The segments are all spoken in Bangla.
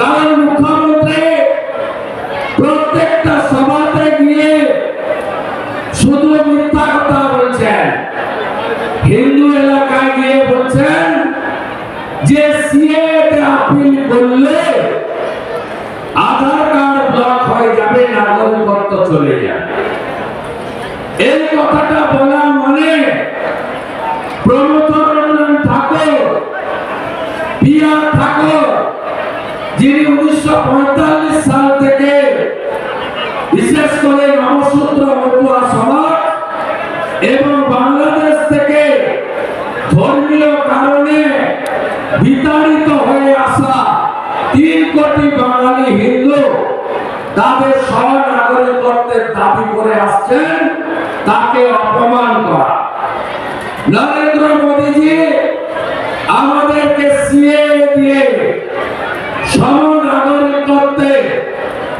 কারণ মুখ্যমন্ত্রী প্রত্যেকটা সভাতে গিয়ে শুধু মিথ্যা কথা বলছেন। হিন্দু এলাকায় গিয়ে বলছেন যে সিএতে আপিল করলে আধার কার্ড ব্লক হয়ে যাবে, নাগরিকত্ব চলে যাবে। এই কথাটা বলা মানে প্রমোদ রঞ্জন ঠাকুর পিয়া ঠাকুর যিনি উনিশশো সাল থেকে বিশেষ করে নমসূত্র মতুয়া সমাজ এবং বাংলাদেশ থেকে ধর্মীয় কারণে বিতাড়িত হয়ে আসা তিন কোটি বাঙালি হিন্দু তাদের স্বনাগরিকত্বের দাবি করে আসছেন, তাকে অপমান করা। নরেন্দ্র মোদীজি আমাদেরকে সিএ দিয়ে সমনাগরিকত্বে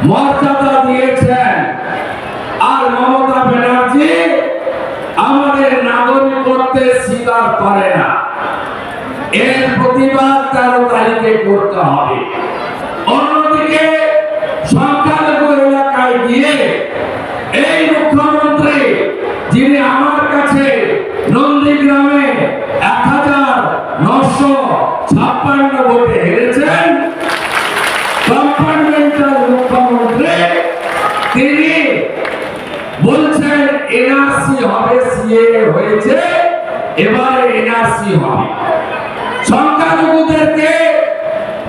মর্যাদা দিয়েছেন। আর মমতা ব্যানার্জি করে না। এর প্রতিবাদ তেরো অন্যদিকে সংখ্যালঘু এলাকায় গিয়ে এই মুখ্যমন্ত্রী যিনি আমার কাছে নন্দীগ্রামে এক হাজার নশো ছাপ্পান্ন ভোটে হেরেছেন কম্পার্টমেন্টাল মুখ্যমন্ত্রী তিনি বলছেন এনআরসি হবে হয়েছে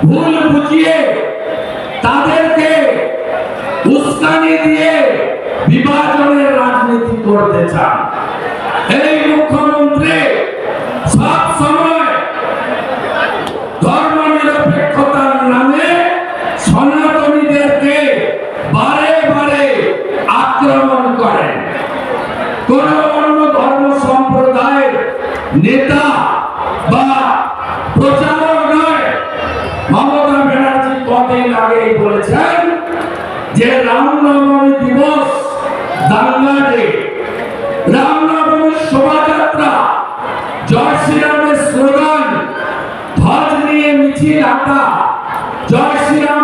ভুল তাদেরকে উস্কানি দিয়ে রাজনীতি করতে চান। এই মুখ্যমন্ত্রী সব সময় আক্রমণ করেন? কোন অন্য ধর্ম সম্প্রদায়ের নেতা বা প্রচারক নয়। মমতা ব্যানার্জি কদিন আগেই বলেছেন যে রামনবমী দিবস দাঙ্গা ডে রামনবমীর শোভাযাত্রা জয় শ্রীরামের স্লোগান, ধ্বজ নিয়ে মিছিল হাঁটা জয় শ্রীরাম